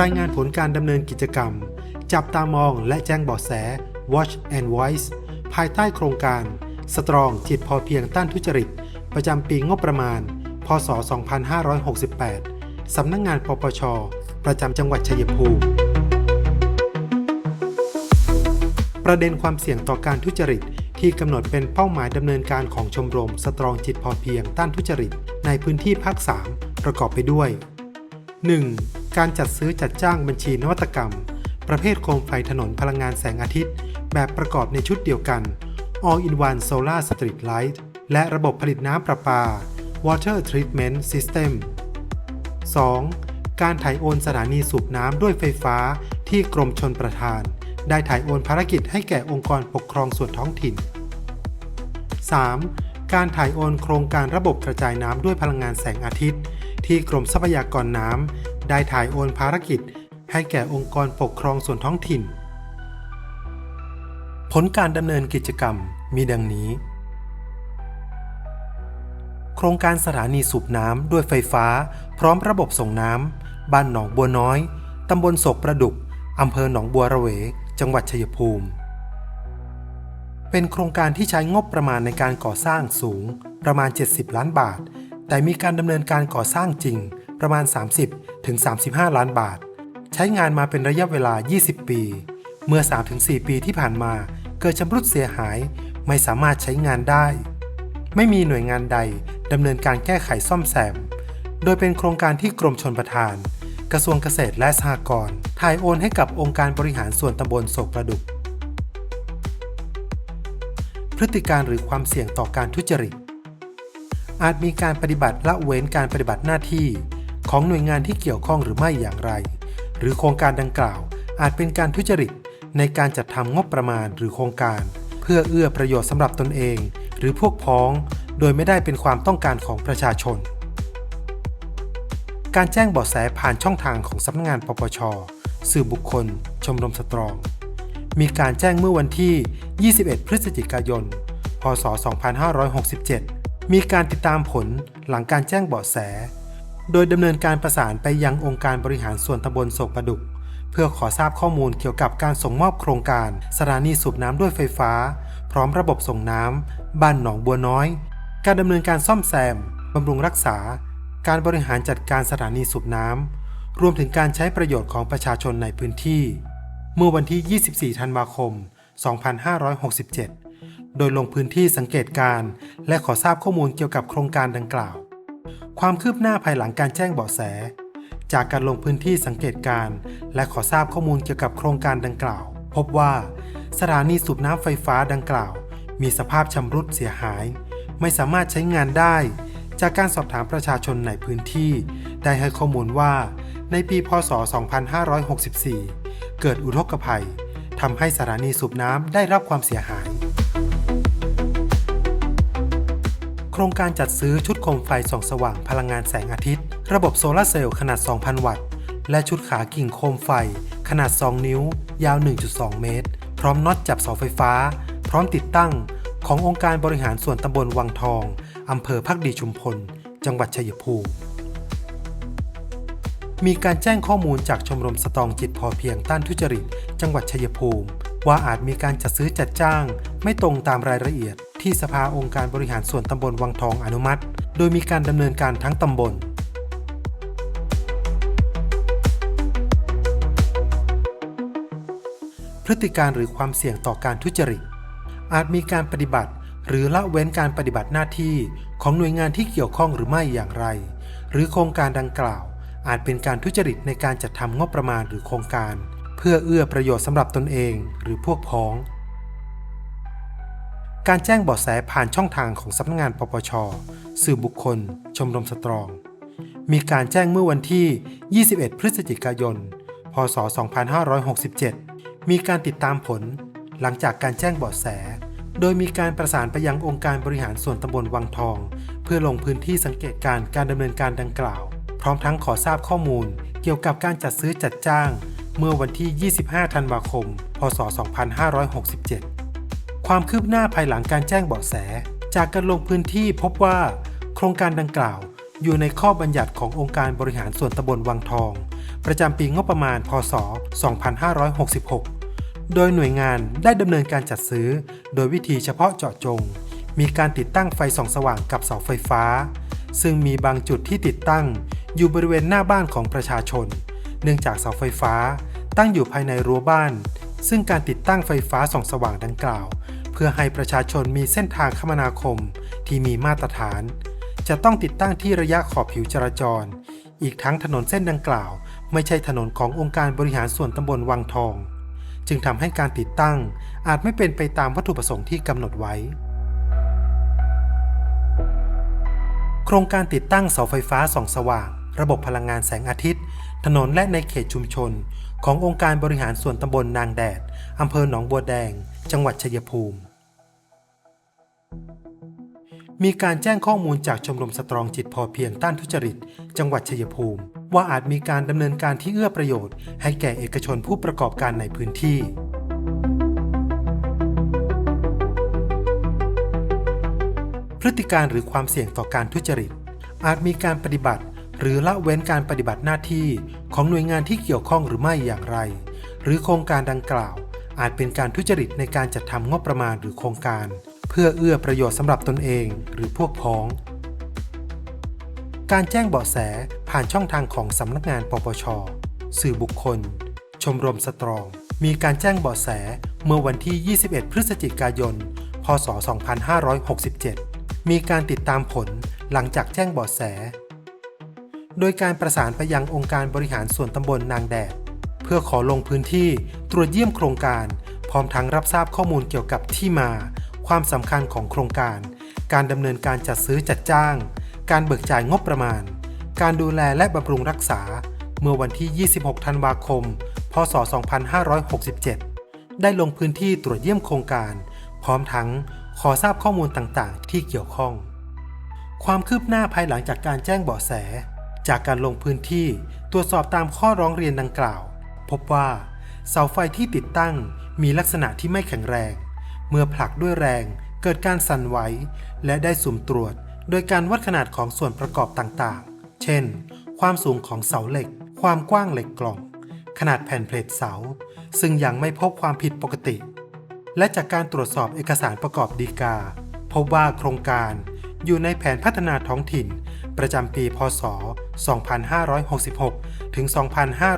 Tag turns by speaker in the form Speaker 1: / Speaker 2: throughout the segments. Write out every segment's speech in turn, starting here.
Speaker 1: รายงานผลการดำเนินกิจกรรม จับตามองและแจ้งเบาะแส Watch and Voice ภายใต้โครงการ Strong จิตพอเพียงต้านทุจริต ประจำปีงบประมาณ พศ 2568 สำนักงงานปปช ประจำจังหวัดชัยภูมิ ประเด็นความเสี่ยงต่อการทุจริตที่กำหนดเป็นเป้าหมายดำเนินการของชมรม สตรองจิตพอเพียงต้านทุจริต ในพื้นที่ภาค 3 ประกอบไปด้วย 1. การจัดซื้อจัดจ้างบัญชีนวัตกรรม ประเภทโคมไฟถนนพลังงานแสงอาทิตย์ แบบประกอบในชุดเดียวกัน All in One Solar Street Light และระบบผลิตน้ำประปา Water Treatment System 2. การถ่ายโอนสถานีสูบน้ำด้วยไฟฟ้าที่กรมชนประทาน ได้ถ่ายโอนภารกิจให้แก่องค์กรปกครองส่วนท้องถิ่น 3. การถ่ายโอนโครงการระบบกระจายน้ำด้วยพลังงานแสงอาทิตย์ ที่กรมทรัพยากรน้ำ ได้ถ่ายโอนภารกิจ ให้แก่องค์กรปกครองส่วนท้องถิ่น ผลการดำเนินกิจกรรมมีดังนี้ โครงการสถานีสูบน้ำด้วยไฟฟ้า พร้อมระบบส่งน้ำ บ้านหนองบัวน้อย ตำบลโศกประดุกอำเภอหนองบัวระเว จังหวัดชัยภูมิ เป็นโครงการที่ใช้งบประมาณในการก่อสร้างสูงประมาณ 70 ล้านบาท แต่มีการดำเนินการก่อสร้างจริง ประมาณ 30ถึง35ล้านบาท ใช้งานมาเป็นระยะเวลา 20 ปี เมื่อ 3-4 ปีที่ผ่านมาเกิดชำรุดเสียหายไม่สามารถใช้งานได้ ไม่มีหน่วยงานใดดำเนินการแก้ไขซ่อมแซม โดยเป็นโครงการที่กรมชนประทาน กระทรวงเกษตรและสหกรณ์ถ่ายโอนให้กับองค์การบริหารส่วนตำบลโศกประดุก พฤติการหรือความเสี่ยงต่อการทุจริตอาจมีการปฏิบัติละเว้นการปฏิบัติหน้าที่ ของหน่วยงานที่เกี่ยวข้องหรือไม่อย่างไร หรือโครงการดังกล่าว อาจเป็นการทุจริตในการจัดทำงบประมาณหรือโครงการ เพื่อเอื้อประโยชน์สำหรับตนเอง หรือพวกพ้อง โดยไม่ได้เป็นความต้องการของประชาชน การแจ้งเบาะแสผ่านช่องทางของสำนักงานปปช สื่อบุคคล ชมรมสตรอง มีการแจ้งเมื่อวันที่ 21 พฤศจิกายน พศ 2567 มีการติดตามผลหลังการแจ้งเบาะแส โดยดำเนินการประสานไปยังองค์การบริหารส่วนตำบลโศกประดุก เพื่อขอทราบข้อมูลเกี่ยวกับการส่งมอบโครงการสถานีสูบน้ำด้วยไฟฟ้า พร้อมระบบส่งน้ำบ้านหนองบัวน้อย การดำเนินการซ่อมแซมบำรุงรักษา การบริหารจัดการสถานีสูบน้ำรวมถึงการใช้ประโยชน์ของประชาชนในพื้นที่ เมื่อวันที่ 24 ธันวาคม 2567 โดยลงพื้นที่สังเกตการณ์และขอทราบข้อมูลเกี่ยวกับโครงการดังกล่าว ความคืบหน้าภายหลังการแจ้งเบาะแส จากการลงพื้นที่สังเกตการณ์และขอทราบข้อมูลเกี่ยวกับโครงการดังกล่าว พบว่า สถานีสูบน้ำไฟฟ้าดังกล่าว มีสภาพชำรุดเสียหาย ไม่สามารถใช้งานได้ จากการสอบถามประชาชนในพื้นที่ ได้ให้ข้อมูลว่า ในปีพศ 2564 เกิดอุทกภัยทำให้สถานีสูบน้ำได้รับความเสียหาย ครงการจัดซื้อชุดโคมไฟส่องสว่างพลังงานแสงอาทิตย์ ระบบโซลาเซลล์ขนาด 2,000 วัตต์ และชุดขากิ่งโคมไฟ ขนาด 2 นิ้ว ยาว 1.2 เมตร พร้อมน็อตจับเสาไฟฟ้า พร้อมติดตั้ง ขององค์การบริหารส่วนตำบลวังทอง อำเภอพักดีชุมพล จังหวัดชัยภูมิ มีการแจ้งข้อมูลจากชมรมสตองจิตพอเพียงต้านทุจริต จังหวัดชัยภูมิ ว่าอาจมีการจัดซื้อจัดจ้าง ไม่ตรงตามรายละเอียด ที่สภาองค์การบริหารส่วนตำบลวังทองอนุมัติ โดยมีการดำเนินการทั้งตำบลพฤติการหรือความเสี่ยงต่อการทุจริต อาจมีการปฏิบัติ หรือละเว้นการปฏิบัติหน้าที่ของหน่วยงานที่เกี่ยวข้องหรือไม่อย่างไร หรือโครงการดังกล่าว อาจเป็นการทุจริตในการจัดทำงบประมาณหรือโครงการ เพื่อเอื้อประโยชน์สำหรับตนเองหรือพวกพ้อง การแจ้งเบาะแสผ่านช่องทางของสำนักงานปปช สื่อบุคคล ชมรมสตรอง มีการแจ้งเมื่อวันที่ 21 พฤศจิกายน พศ 2567 มีการติดตามผล หลังจากการแจ้งเบาะแส โดยมีการประสานไปยังองค์การบริหารส่วนตำบลวังทอง เพื่อลงพื้นที่สังเกตการณ์การดำเนินการดังกล่าว พร้อมทั้งขอทราบข้อมูล เกี่ยวกับการจัดซื้อจัดจ้าง เมื่อวันที่ 25 ธันวาคม พศ 2567 ความคืบหน้าภายหลังการแจ้งเบาะแส จากการลงพื้นที่พบว่า โครงการดังกล่าว อยู่ในข้อบัญญัติขององค์การบริหารส่วนตำบลวังทอง ประจำปีงบประมาณ พศ 2566 โดยหน่วยงานได้ดำเนินการจัดซื้อ โดยวิธีเฉพาะเจาะจง มีการติดตั้งไฟส่องสว่างกับเสาไฟฟ้า ซึ่งมีบางจุดที่ติดตั้ง อยู่บริเวณหน้าบ้านของประชาชน เนื่องจากเสาไฟฟ้า ตั้งอยู่ภายในรั้วบ้านซึ่งการติดตั้งไฟฟ้าส่องสว่างดังกล่าว พื่อให้ประชาชนมีเส้นทางคมนาคมที่มีมาตรฐาน จะต้องติดตั้งที่ระยะขอบผิวจราจร อีกทั้งถนนเส้นดังกล่าว ไม่ใช่ถนนขององค์การบริหารส่วนตำบลวังทอง จึงทำให้การติดตั้งอาจไม่เป็นไปตามวัตถุประสงค์ที่กำหนดไว้ โครงการติดตั้งเสาไฟฟ้าส่องสว่าง ระบบพลังงานแสงอาทิตย์ ถนนและในเขตชุมชน ขององค์การบริหารส่วนตำบลนางแดดอำเภอหนองบัวแดง จังหวัดชัยภูมิ มีการแจ้งข้อมูลจากชมรมสตรองจิตพอเพียงต้านทุจริต จังหวัดชัยภูมิ ว่าอาจมีการดำเนินการที่เอื้อประโยชน์ ให้แก่เอกชนผู้ประกอบการในพื้นที่ พฤติการหรือความเสี่ยงต่อการทุจริต อาจมีการปฏิบัติ หรือละเว้นการปฏิบัติหน้าที่ของหน่วยงานที่เกี่ยวข้องหรือไม่อย่างไร หรือโครงการดังกล่าว อาจเป็นการทุจริตในการจัดทำงบประมาณหรือโครงการ เพื่อเอื้อประโยชน์สำหรับตนเองหรือพวกพ้อง การแจ้งเบาะแสผ่านช่องทางของสำนักงานปปช สื่อบุคคล ชมรมสตรอง มีการแจ้งเบาะแสเมื่อวันที่ 21 พฤศจิกายน พศ 2567 มีการติดตามผลหลังจากแจ้งเบาะแส โดยการประสานไปยังองค์การบริหารส่วนตำบลนางแดด เพื่อขอลงพื้นที่ตรวจเยี่ยมโครงการ พร้อมทั้งรับทราบข้อมูลเกี่ยวกับที่มา ความสำคัญของโครงการ การดำเนินการจัดซื้อจัดจ้าง การเบิกจ่ายงบประมาณ การดูแลและบำรุงรักษา เมื่อวันที่ 26 ธันวาคม พศ 2567 ได้ลงพื้นที่ตรวจเยี่ยมโครงการ พร้อมทั้งขอทราบข้อมูลต่างๆ ที่เกี่ยวข้อง ความคืบหน้าภายหลังจากการแจ้งเบาะแส จากการลงพื้นที่ตรวจสอบตามข้อร้องเรียนดังกล่าว พบว่า เสาไฟที่ติดตั้งมีลักษณะที่ไม่แข็งแรง เมื่อผลักด้วยแรงเกิดการสั่นไหวและได้สุ่มตรวจ โดยการวัดขนาดของส่วนประกอบต่างๆ เช่น ความสูงของเสาเหล็ก ความกว้างเหล็กกล่อง ขนาดแผ่นเพลทเสา ซึ่งยังไม่พบความผิดปกติ และจากการตรวจสอบเอกสารประกอบดีกา พบว่าโครงการอยู่ในแผนพัฒนาท้องถิ่น ประจำปีพศ 2566 ถึง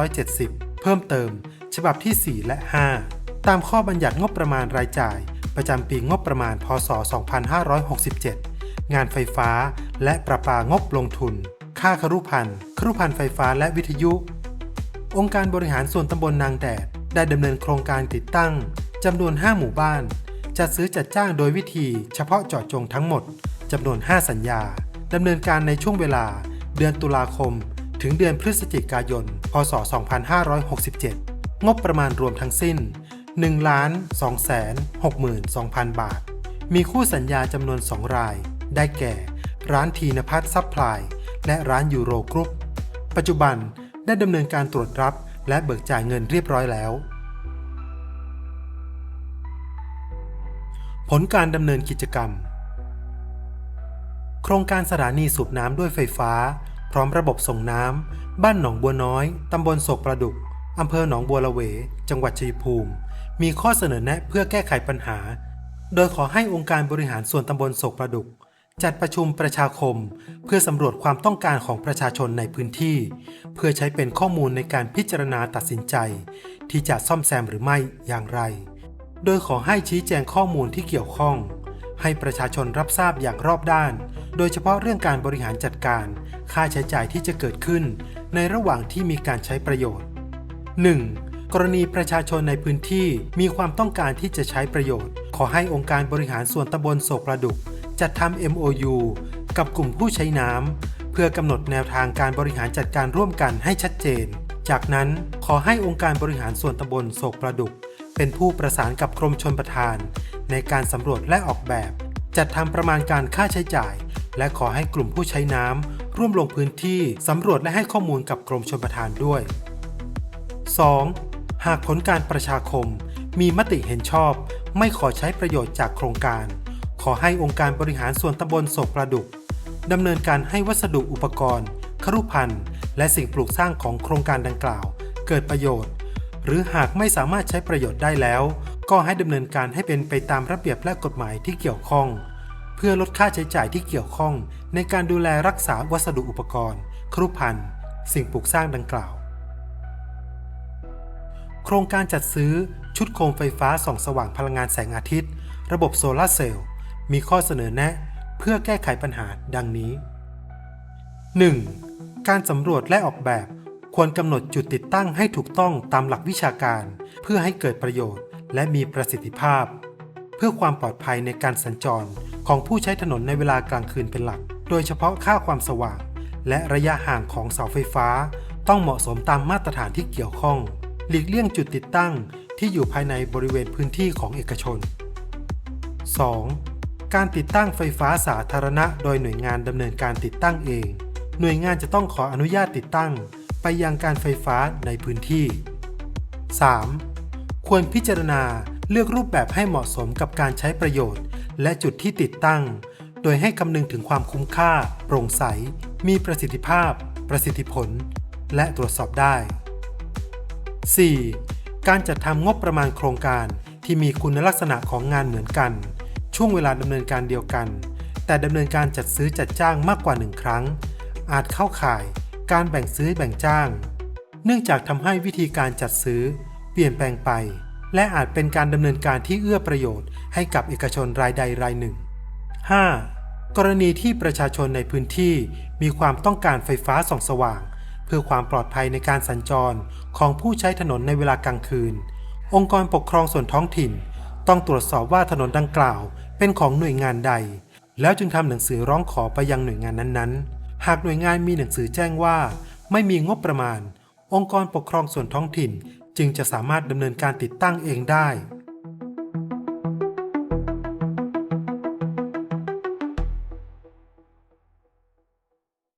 Speaker 1: 2570 เพิ่มเติม ฉบับที่ 4 และ 5 ตามข้อบัญญัติงบประมาณรายจ่าย ประจำปีงบประมาณ พศ 2567 งานไฟฟ้า และประปางบลงทุน ค่าครุพันธ์ครุพันธ์ไฟฟ้าและวิทยุ องค์การบริหารส่วนตำบลนางแดด ได้ดำเนินโครงการติดตั้งจำนวน 5 หมู่บ้าน จัดซื้อจัดจ้างโดยวิธี เฉพาะเจาะจงทั้งหมดจำนวน 5 สัญญาดำเนินการในช่วงเวลา เดือนตุลาคม ถึงเดือนพฤศจิกายน พศ 2567 งบประมาณรวมทั้งสิ้น 1ล้าน2แสน62,000 บาท มีคู่สัญญาจำนวน 2 ราย ได้แก่ ร้านทีนพัฒน์ซัพพลาย และร้านยูโรกรุ๊ป ปัจจุบันได้ดำเนินการตรวจรับและเบิกจ่ายเงินเรียบร้อยแล้ว ผลการดำเนินกิจกรรม โครงการสถานีสูบน้ำด้วยไฟฟ้า พร้อมระบบส่งน้ำ บ้านหนองบัวน้อย ตำบลโศกประดุกอำเภอหนองบัวละเว จังหวัดชัยภูมิ มีข้อเสนอแนะเพื่อแก้ไขปัญหา โดยขอให้องค์การบริหารส่วนตำบลโศกประดุก จัดประชุมประชาคม เพื่อสำรวจความต้องการของประชาชนในพื้นที่ เพื่อใช้เป็นข้อมูลในการพิจารณาตัดสินใจ ที่จะซ่อมแซมหรือไม่อย่างไร โดยขอให้ชี้แจงข้อมูลที่เกี่ยวข้อง ให้ประชาชนรับทราบอย่างรอบด้าน โดยเฉพาะเรื่องการบริหารจัดการ ค่าใช้จ่ายที่จะเกิดขึ้น ในระหว่างที่มีการใช้ประโยชน์ 1. กรณีประชาชนในพื้นที่มีความต้องการที่จะใช้ประโยชน์ ขอให้องค์การบริหารส่วนตำบลโศกประดุก จัดทำ MOU กับกลุ่มผู้ใช้น้ำเพื่อกำหนดแนวทางการบริหารจัดการร่วมกันให้ชัดเจน จากนั้นขอให้องค์การบริหารส่วนตำบลโศกประดุก เป็นผู้ประสานกับกรมชลประทาน ในการสำรวจและออกแบบ จัดทำประมาณการค่าใช้จ่าย และขอให้กลุ่มผู้ใช้น้ำร่วมลงพื้นที่สำรวจและให้ข้อมูลกับกรมชลประทานด้วย 2. หากผลการประชาคมมีมติเห็นชอบ ไม่ขอใช้ประโยชน์จากโครงการ ขอให้องค์การบริหารส่วนตำบลโศกประดุกดำเนินการให้วัสดุอุปกรณ์ ครุพันธ์และสิ่งปลูกสร้างของโครงการดังกล่าว เกิดประโยชน์ หรือหากไม่สามารถใช้ประโยชน์ได้แล้ว ก็ให้ดำเนินการให้เป็นไปตามระเบียบและกฎหมายที่เกี่ยวข้อง เพื่อลดค่าใช้จ่ายที่เกี่ยวข้อง ในการดูแลรักษาวัสดุอุปกรณ์ ครุภัณฑ์ สิ่งปลูกสร้างดังกล่าว โครงการจัดซื้อชุดโคมไฟฟ้าส่องสว่างพลังงานแสงอาทิตย์ ระบบโซลาร์เซลล์มีข้อเสนอแนะ เพื่อแก้ไขปัญหาดังนี้ 1. การสำรวจและออกแบบ ควรกำหนดจุดติดตั้งให้ถูกต้องตามหลักวิชาการ เพื่อให้เกิดประโยชน์ และมีประสิทธิภาพ เพื่อความปลอดภัยในการสัญจรของผู้ใช้ถนนในเวลากลางคืนเป็นหลัก โดยเฉพาะค่าความสว่าง และระยะห่างของเสาไฟฟ้า ต้องเหมาะสมตามมาตรฐานที่เกี่ยวข้อง หลีกเลี่ยงจุดติดตั้งที่อยู่ภายในบริเวณพื้นที่ของเอกชน 2. การติดตั้งไฟฟ้าสาธารณะโดยหน่วยงานดำเนินการติดตั้งเอง หน่วยงานจะต้องขออนุญาตติดตั้ง ไปยังการไฟฟ้าในพื้นที่ 3. ควรพิจารณาเลือกรูปแบบให้เหมาะสมกับการใช้ประโยชน์ และจุดที่ติดตั้ง โดยให้คำนึงถึงความคุ้มค่า โปร่งใส มีประสิทธิภาพ ประสิทธิผล และตรวจสอบได้ 4. การจัดทำงบประมาณโครงการที่มีคุณลักษณะของงานเหมือนกัน ช่วงเวลาดำเนินการเดียวกัน แต่ดำเนินการจัดซื้อจัดจ้างมากกว่าหนึ่งครั้ง อาจเข้าข่ายการแบ่งซื้อแบ่งจ้าง เนื่องจากทำให้วิธีการจัดซื้อ เปลี่ยนแปลงไป และอาจเป็นการดำเนินการที่เอื้อประโยชน์ให้กับเอกชนรายใดรายหนึ่ง 5. กรณีที่ประชาชนในพื้นที่มีความต้องการไฟฟ้าส่องสว่าง พื่อความปลอดภัยในการสัญจรของผู้ใช้ถนนในเวลากลางคืน องค์กรปกครองส่วนท้องถิ่น ต้องตรวจสอบว่าถนนดังกล่าว เป็นของหน่วยงานใด แล้วจึงทำหนังสือร้องขอไปยังหน่วยงานนั้นๆ หากหน่วยงานมีหนังสือแจ้งว่า ไม่มีงบประมาณ องค์กรปกครองส่วนท้องถิ่นจึงจะสามารถดำเนินการติดตั้งเองได้